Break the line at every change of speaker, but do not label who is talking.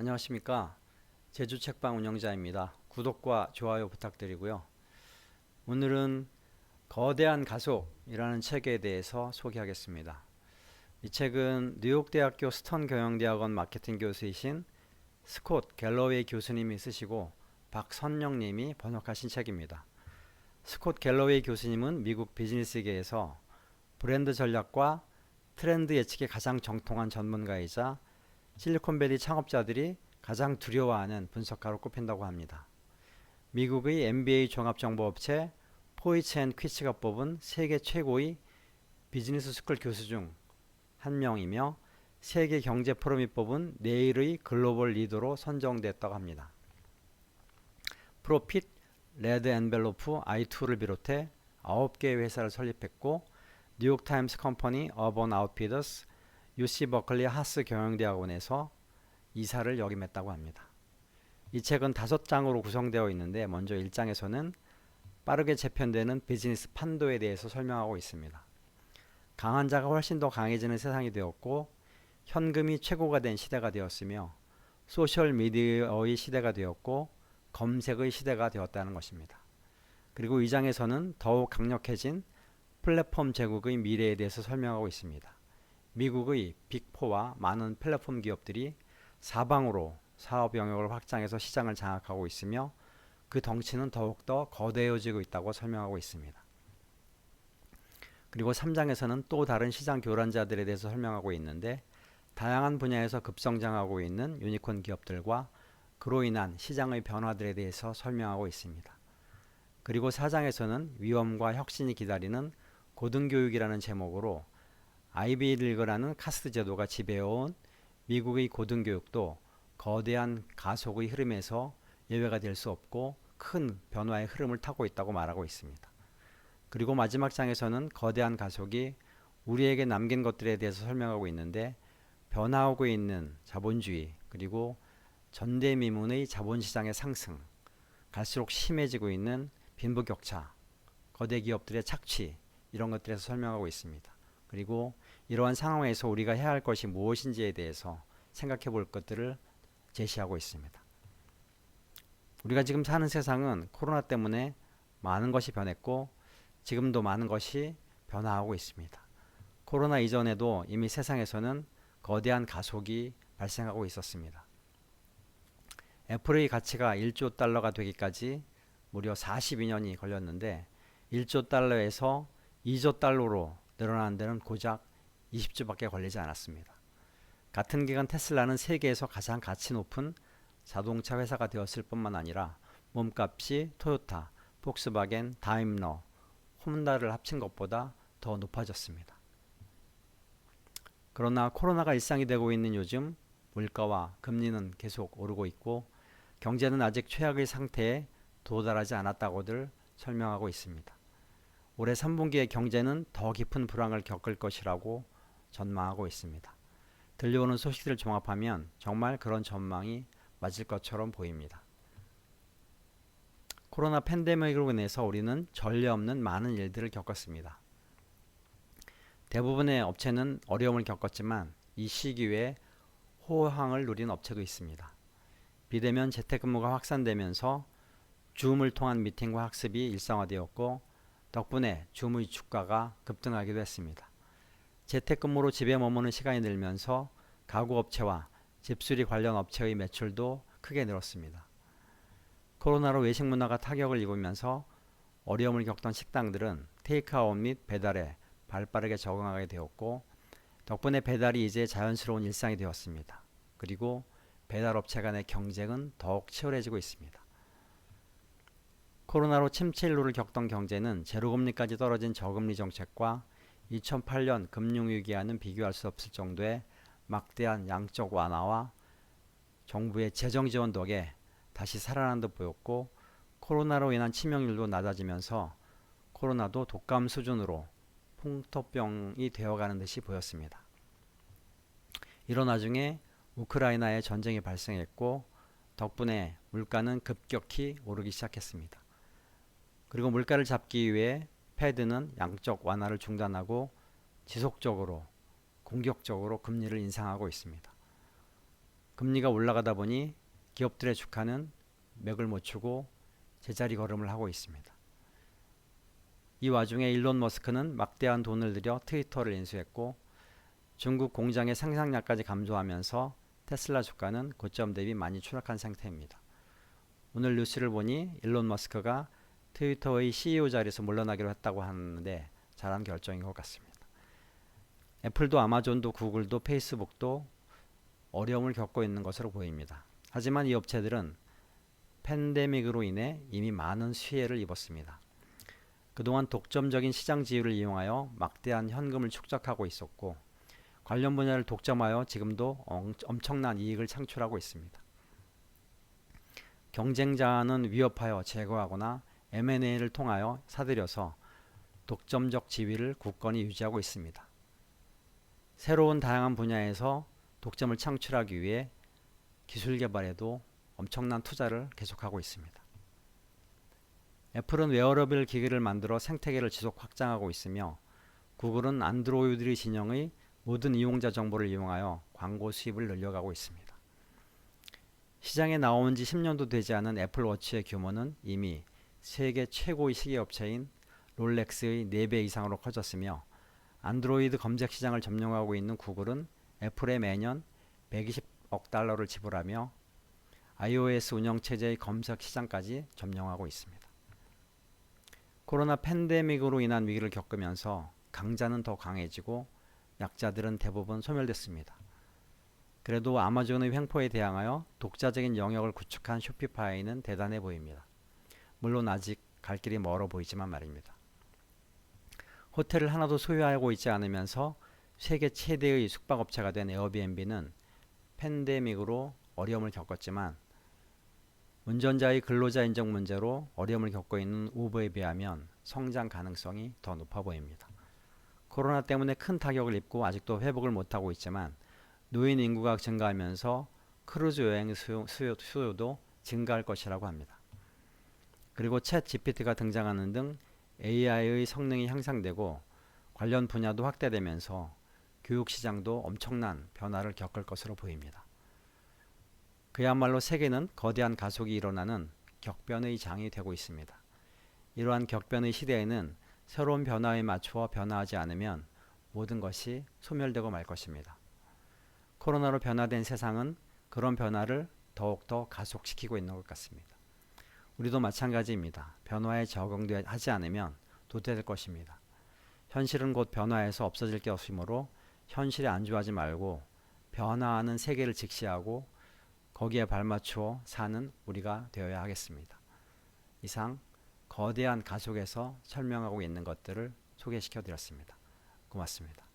안녕하십니까 제주 책방 운영자입니다. 구독과 좋아요 부탁드리고요. 오늘은 거대한 가속이라는 책에 대해서 소개하겠습니다. 이 책은 뉴욕대학교 스턴 경영대학원 마케팅 교수이신 스콧 갤러웨이 교수님이 쓰시고 박선영 님이 번역하신 책입니다. 스콧 갤러웨이 교수님은 미국 비즈니스계에서 브랜드 전략과 트렌드 예측에 가장 정통한 전문가이자 실리콘밸리 창업자들이 가장 두려워하는 분석가로 꼽힌다고 합니다. 미국의 MBA 종합정보업체 포이츠 앤 퀴치가 뽑은 세계 최고의 비즈니스 스쿨 교수 중 한 명이며 세계 경제 포럼이 뽑은 내일의 글로벌 리더로 선정됐다고 합니다. 프로핏, 레드 엔벨로프, i2를 비롯해 9개의 회사를 설립했고 뉴욕타임스 컴퍼니, 어번 아웃피더스, UC 버클리 하스 경영대학원에서 이사를 역임했다고 합니다. 이 책은 다섯 장으로 구성되어 있는데 먼저 1장에서는 빠르게 재편되는 비즈니스 판도에 대해서 설명하고 있습니다. 강한 자가 훨씬 더 강해지는 세상이 되었고 현금이 최고가 된 시대가 되었으며 소셜 미디어의 시대가 되었고 검색의 시대가 되었다는 것입니다. 그리고 2장에서는 더욱 강력해진 플랫폼 제국의 미래에 대해서 설명하고 있습니다. 미국의 빅4와 많은 플랫폼 기업들이 사방으로 사업 영역을 확장해서 시장을 장악하고 있으며 그 덩치는 더욱더 거대해지고 있다고 설명하고 있습니다. 그리고 3장에서는 또 다른 시장 교란자들에 대해서 설명하고 있는데 다양한 분야에서 급성장하고 있는 유니콘 기업들과 그로 인한 시장의 변화들에 대해서 설명하고 있습니다. 그리고 4장에서는 위험과 혁신이 기다리는 고등교육이라는 제목으로 아이비리그라는 카스트 제도가 지배해온 미국의 고등교육도 거대한 가속의 흐름에서 예외가 될 수 없고 큰 변화의 흐름을 타고 있다고 말하고 있습니다. 그리고 마지막 장에서는 거대한 가속이 우리에게 남긴 것들에 대해서 설명하고 있는데 변화하고 있는 자본주의 그리고 전대미문의 자본시장의 상승 갈수록 심해지고 있는 빈부격차 거대 기업들의 착취 이런 것들에서 설명하고 있습니다. 그리고 이러한 상황에서 우리가 해야 할 것이 무엇인지에 대해서 생각해 볼 것들을 제시하고 있습니다. 우리가 지금 사는 세상은 코로나 때문에 많은 것이 변했고 지금도 많은 것이 변화하고 있습니다. 코로나 이전에도 이미 세상에서는 거대한 가속이 발생하고 있었습니다. 애플의 가치가 1조 달러가 되기까지 무려 42년이 걸렸는데 1조 달러에서 2조 달러로 늘어나는 데는 고작 20주밖에 걸리지 않았습니다. 같은 기간 테슬라는 세계에서 가장 가치 높은 자동차 회사가 되었을 뿐만 아니라 몸값이 토요타, 폭스바겐, 다임러, 혼다를 합친 것보다 더 높아졌습니다. 그러나 코로나가 일상이 되고 있는 요즘 물가와 금리는 계속 오르고 있고 경제는 아직 최악의 상태에 도달하지 않았다고들 설명하고 있습니다. 올해 3분기의 경제는 더 깊은 불황을 겪을 것이라고 전망하고 있습니다. 들려오는 소식들을 종합하면 정말 그런 전망이 맞을 것처럼 보입니다. 코로나 팬데믹으로 인해서 우리는 전례 없는 많은 일들을 겪었습니다. 대부분의 업체는 어려움을 겪었지만 이 시기에 호황을 누린 업체도 있습니다. 비대면 재택근무가 확산되면서 줌을 통한 미팅과 학습이 일상화되었고 덕분에 줌의 주가가 급등하기도 했습니다. 재택근무로 집에 머무는 시간이 늘면서 가구업체와 집수리 관련 업체의 매출도 크게 늘었습니다. 코로나로 외식 문화가 타격을 입으면서 어려움을 겪던 식당들은 테이크아웃 및 배달에 발빠르게 적응하게 되었고 덕분에 배달이 이제 자연스러운 일상이 되었습니다. 그리고 배달업체 간의 경쟁은 더욱 치열해지고 있습니다. 코로나로 침체 일로를 겪던 경제는 제로금리까지 떨어진 저금리 정책과 2008년 금융위기와는 비교할 수 없을 정도의 막대한 양적 완화와 정부의 재정 지원 덕에 다시 살아난 듯 보였고 코로나로 인한 치명률도 낮아지면서 코로나도 독감 수준으로 풍토병이 되어가는 듯이 보였습니다. 이런 와중에 우크라이나에 전쟁이 발생했고 덕분에 물가는 급격히 오르기 시작했습니다. 그리고 물가를 잡기 위해 패드는 양적 완화를 중단하고 지속적으로 공격적으로 금리를 인상하고 있습니다. 금리가 올라가다 보니 기업들의 주가는 맥을 못 추고 제자리 걸음을 하고 있습니다. 이 와중에 일론 머스크는 막대한 돈을 들여 트위터를 인수했고 중국 공장의 생산량까지 감소하면서 테슬라 주가는 고점 대비 많이 추락한 상태입니다. 오늘 뉴스를 보니 일론 머스크가 트위터의 CEO 자리에서 물러나기로 했다고 하는데 잘한 결정인 것 같습니다. 애플도 아마존도 구글도 페이스북도 어려움을 겪고 있는 것으로 보입니다. 하지만 이 업체들은 팬데믹으로 인해 이미 많은 수혜를 입었습니다. 그동안 독점적인 시장 지위를 이용하여 막대한 현금을 축적하고 있었고 관련 분야를 독점하여 지금도 엄청난 이익을 창출하고 있습니다. 경쟁자는 위협하여 제거하거나 M&A를 통하여 사들여서 독점적 지위를 굳건히 유지하고 있습니다. 새로운 다양한 분야에서 독점을 창출하기 위해 기술 개발에도 엄청난 투자를 계속하고 있습니다. 애플은 웨어러블 기기를 만들어 생태계를 지속 확장하고 있으며 구글은 안드로이드 진영의 모든 이용자 정보를 이용하여 광고 수입을 늘려가고 있습니다. 시장에 나온 지 10년도 되지 않은 애플워치의 규모는 이미 세계 최고의 시계업체인 롤렉스의 4배 이상으로 커졌으며 안드로이드 검색 시장을 점령하고 있는 구글은 애플에 매년 120억 달러를 지불하며 iOS 운영체제의 검색 시장까지 점령하고 있습니다. 코로나 팬데믹으로 인한 위기를 겪으면서 강자는 더 강해지고 약자들은 대부분 소멸됐습니다. 그래도 아마존의 횡포에 대항하여 독자적인 영역을 구축한 쇼피파이는 대단해 보입니다. 물론 아직 갈 길이 멀어 보이지만 말입니다. 호텔을 하나도 소유하고 있지 않으면서 세계 최대의 숙박업체가 된 에어비앤비는 팬데믹으로 어려움을 겪었지만 운전자의 근로자 인정 문제로 어려움을 겪고 있는 우버에 비하면 성장 가능성이 더 높아 보입니다. 코로나 때문에 큰 타격을 입고 아직도 회복을 못하고 있지만 노인 인구가 증가하면서 크루즈 여행 수요, 수요, 수요도 증가할 것이라고 합니다. 그리고 챗 GPT가 등장하는 등 AI의 성능이 향상되고 관련 분야도 확대되면서 교육 시장도 엄청난 변화를 겪을 것으로 보입니다. 그야말로 세계는 거대한 가속이 일어나는 격변의 장이 되고 있습니다. 이러한 격변의 시대에는 새로운 변화에 맞추어 변화하지 않으면 모든 것이 소멸되고 말 것입니다. 코로나로 변화된 세상은 그런 변화를 더욱더 가속시키고 있는 것 같습니다. 우리도 마찬가지입니다. 변화에 적응하지 않으면 도태될 것입니다. 현실은 곧 변화해서 없어질 것이므로 현실에 안주하지 말고 변화하는 세계를 직시하고 거기에 발맞추어 사는 우리가 되어야 하겠습니다. 이상 거대한 가속에서 설명하고 있는 것들을 소개시켜 드렸습니다. 고맙습니다.